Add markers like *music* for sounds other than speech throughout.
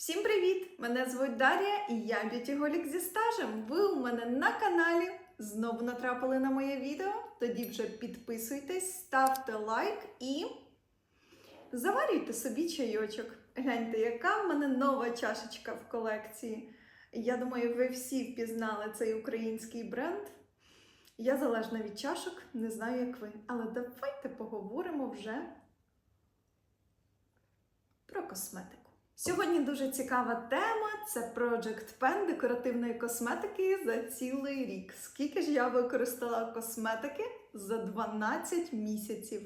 Всім привіт! Мене звуть Дар'я і я б'ютіголік зі стажем. Ви у мене на каналі. Знову натрапили на моє відео. Тоді вже підписуйтесь, ставте лайк і заварюйте собі чайочок. Гляньте, яка в мене нова чашечка в колекції. Я думаю, ви всі впізнали цей український бренд. Я залежна від чашок, не знаю, як ви. Але давайте поговоримо вже про косметику. Сьогодні дуже цікава тема це Project Pen декоративної косметики за цілий рік. Скільки ж я використала косметики за 12 місяців?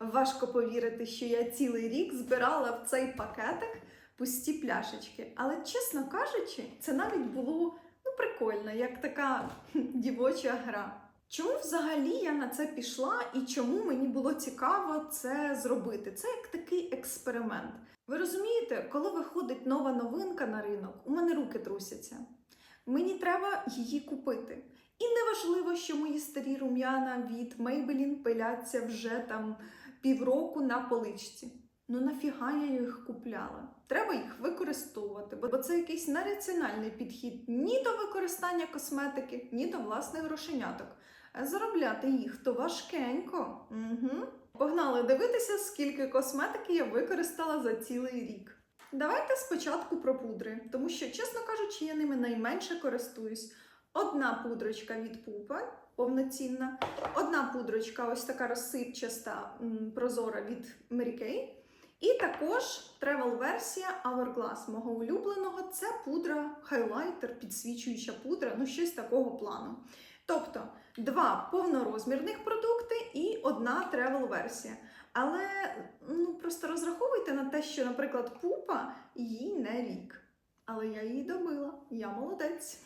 Важко повірити, що я цілий рік збирала в цей пакетик пусті пляшечки. Але, чесно кажучи, це навіть було ну, прикольно, як така дівоча гра. Чому взагалі я на це пішла і чому мені було цікаво це зробити? Це як такий експеримент. Ви розумієте, коли виходить нова новинка на ринок, у мене руки трусяться. Мені треба її купити. І неважливо, що мої старі рум'яна від Maybelline пиляться вже там півроку на поличці. Ну нафіга я їх купляла? Треба їх використовувати, бо це якийсь нераціональний підхід ні до використання косметики, ні до власних грошеняток. Заробляти їх то важкенько. Угу. Погнали дивитися, скільки косметики я використала за цілий рік. Давайте спочатку про пудри, тому що, чесно кажучи, я ними найменше користуюсь. Одна пудрочка від Пупа, повноцінна, одна пудрочка, ось така розсипчаста, прозора від Mary Kay. І також тревел-версія Hourglass мого улюбленого це пудра, хайлайтер, підсвічуюча пудра, ну щось такого плану. Тобто два повнорозмірних продукти і одна тревел-версія. Але ну, просто розраховуйте на те, що, наприклад, пупа їй не рік. Але я її добила, я молодець.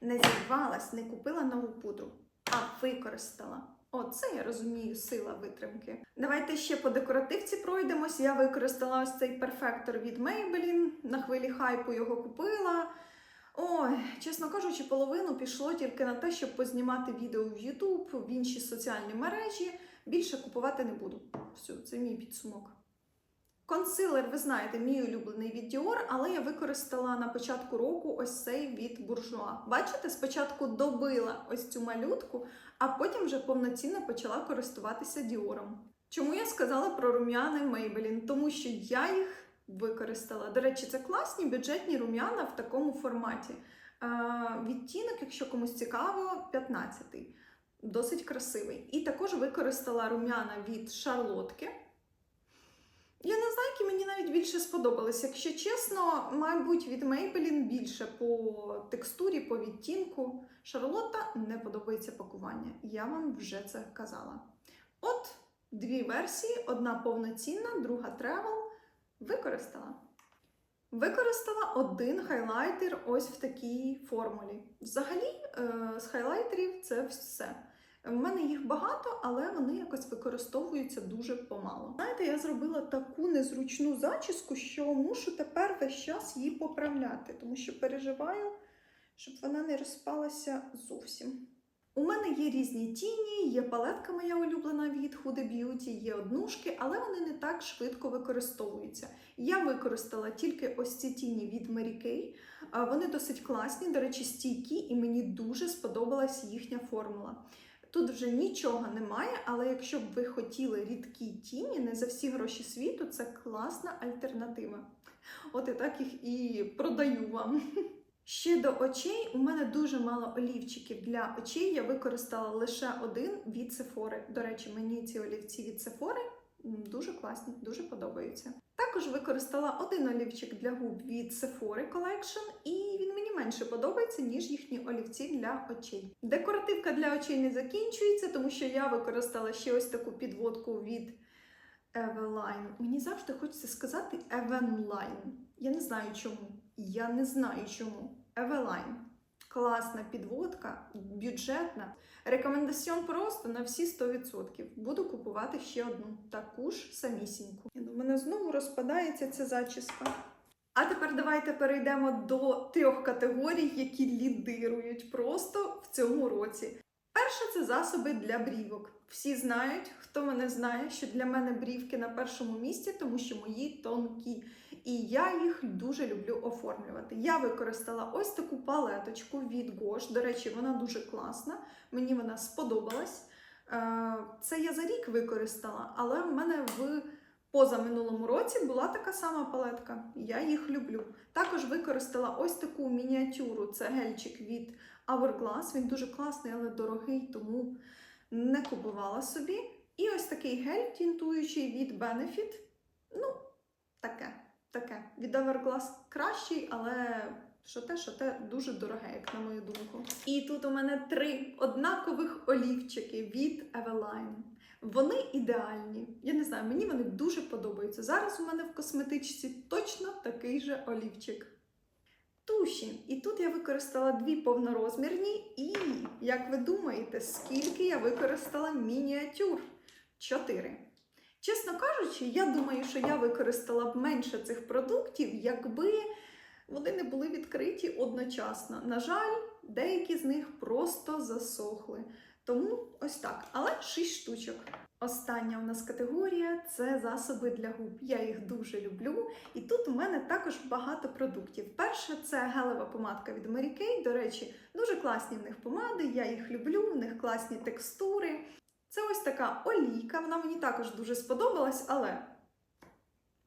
Не зірвалась, не купила нову пудру, а використала. Оце я розумію, сила витримки. Давайте ще по декоративці пройдемось. Я використала ось цей перфектор від Maybelline. На хвилі хайпу його купила. Ой, чесно кажучи, половину пішло тільки на те, щоб познімати відео в YouTube, в інші соціальні мережі. Більше купувати не буду. Все, це мій підсумок. Консилер, ви знаєте, мій улюблений від Dior, але я використала на початку року ось цей від Bourjois. Бачите, спочатку добила ось цю малютку, а потім вже повноцінно почала користуватися Діором. Чому я сказала про рум'яни Maybelline? Тому що я їх використала. До речі, це класні бюджетні рум'яна в такому форматі. Відтінок, якщо комусь цікаво, 15-й. Досить красивий. І також використала рум'яна від Шарлотки. Я не знаю, які мені навіть більше сподобались. Якщо чесно, мабуть, від Maybelline більше по текстурі, по відтінку. Шарлотта не подобається пакування. Я вам вже це казала. От дві версії: одна повноцінна, друга тревел. Використала. Використала один хайлайтер ось в такій формулі. Взагалі, е, з хайлайтерів це все. У мене їх багато, але вони якось використовуються дуже помало. Знаєте, я зробила таку незручну зачіску, що мушу тепер весь час її поправляти, тому що переживаю, щоб вона не розпалася зовсім. У мене є різні тіні, є палетка моя улюблена від Huda Beauty, є однушки, але вони не так швидко використовуються. Я використала тільки ось ці тіні від Mary Kay. Вони досить класні, до речі, стійкі, і мені дуже сподобалась їхня формула. Тут вже нічого немає, але якщо б ви хотіли рідкі тіні, не за всі гроші світу, це класна альтернатива. От і так їх і продаю вам. Ще до очей у мене дуже мало олівчиків для очей. Я використала лише один від Sephora. До речі, мені ці олівці від Sephora дуже класні, дуже подобаються. Також використала один олівчик для губ від Sephora Collection, і він мені менше подобається, ніж їхні олівці для очей. Декоративка для очей не закінчується, тому що я використала ще ось таку підводку від Eveline. Мені завжди хочеться сказати Evenline. Я не знаю чому. Я не знаю чому. Eveline. Класна підводка, бюджетна. Рекомендаціон просто на всі 100%. Буду купувати ще одну таку ж самісіньку. У мене знову розпадається ця зачіска. А тепер давайте перейдемо до трьох категорій, які лідирують просто в цьому році. Це засоби для брівок. Всі знають, хто мене знає, що для мене брівки на першому місці, тому що мої тонкі. І я їх дуже люблю оформлювати. Я використала ось таку палеточку від Gosh. До речі, вона дуже класна. Мені вона сподобалась. Е, Це я за рік використала, але в мене в позаминулому році була така сама палетка. Я їх люблю. Також використала ось таку мініатюру. Це гельчик від Hourglass. Він дуже класний, але дорогий, тому не купувала собі. І ось такий гель тінтуючий від Benefit. Ну, таке, таке. Від Hourglass кращий, але що те, що те дуже дороге, як на мою думку. І тут у мене три однакових олівчики від Eveline. Вони ідеальні. Я не знаю, мені вони дуже подобаються. Зараз у мене в косметичці точно такий же олівчик. Туші. І тут я використала дві повнорозмірні, і, як ви думаєте, скільки я використала мініатюр? Чотири. Чесно кажучи, я думаю, що я використала б менше цих продуктів, якби вони не були відкриті одночасно. На жаль, деякі з них просто засохли. Тому ось так. Але 6 штучок. Остання у нас категорія це засоби для губ. Я їх дуже люблю. І тут у мене також багато продуктів. Перше це гелева помадка від Mary Kay. До речі, дуже класні в них помади, я їх люблю, в них класні текстури. Це ось така олійка, вона мені також дуже сподобалась, але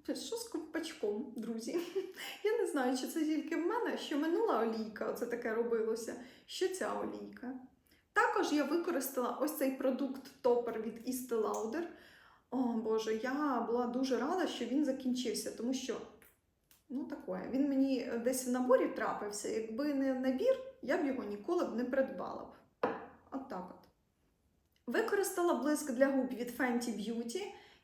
що з ковпачком, друзі? *laughs* Я не знаю, чи це тільки в мене, що минула олійка, оце таке робилося, що ця олійка. Також я використала ось цей продукт топер від Estee Lauder. О Боже, я була дуже рада, що він закінчився, тому що, ну таке, він мені десь в наборі трапився. Якби не набір, я б його ніколи б не придбала б. От так от. Використала блиск для губ від Fenty Beauty.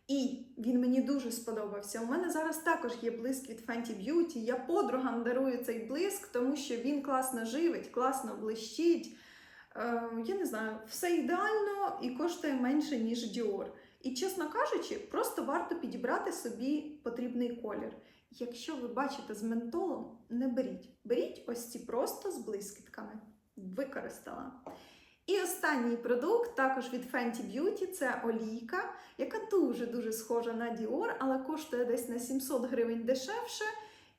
І він мені дуже сподобався. У мене зараз також є блиск від Fenty Beauty. Я подругам дарую цей блиск, тому що він класно живить, класно блищить. Е, я не знаю, все ідеально і коштує менше, ніж Dior. І, чесно кажучи, просто варто підібрати собі потрібний колір. Якщо ви бачите з ментолом, не беріть. Беріть ось ці просто з блискітками. Використала. І останній продукт також від Fenty Beauty це олійка, яка дуже-дуже схожа на Dior, але коштує десь на 700 гривень дешевше.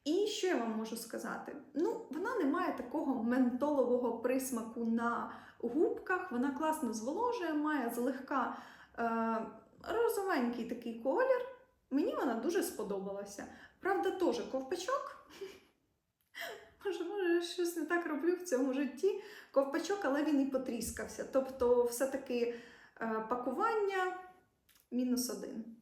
І що я вам можу сказати? Ну, вона не має такого ментолового присмаку на губках, вона класно зволожує, має злегка е, розовенький такий колір. Мені вона дуже сподобалася. Правда, теж ковпачок. *laughs* Може, може, щось не так роблю в цьому житті. Ковпачок, але він і потріскався. Тобто, все-таки е, пакування мінус один.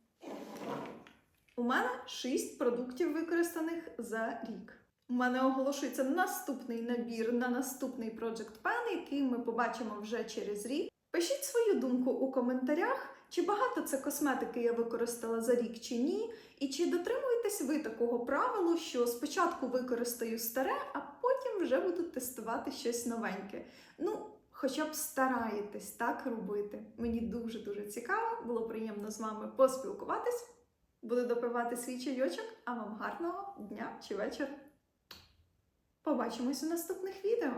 У мене 6 продуктів використаних за рік. У мене оголошується наступний набір на наступний Project Pen, який ми побачимо вже через рік. Пишіть свою думку у коментарях, чи багато це косметики я використала за рік чи ні, і чи дотримуєтесь ви такого правилу, що спочатку використаю старе, а потім вже буду тестувати щось новеньке. Ну, хоча б стараєтесь так робити. Мені дуже-дуже цікаво, було приємно з вами поспілкуватись. Буду допивати свій чайочок, а вам гарного дня чи вечора. Побачимось у наступних відео!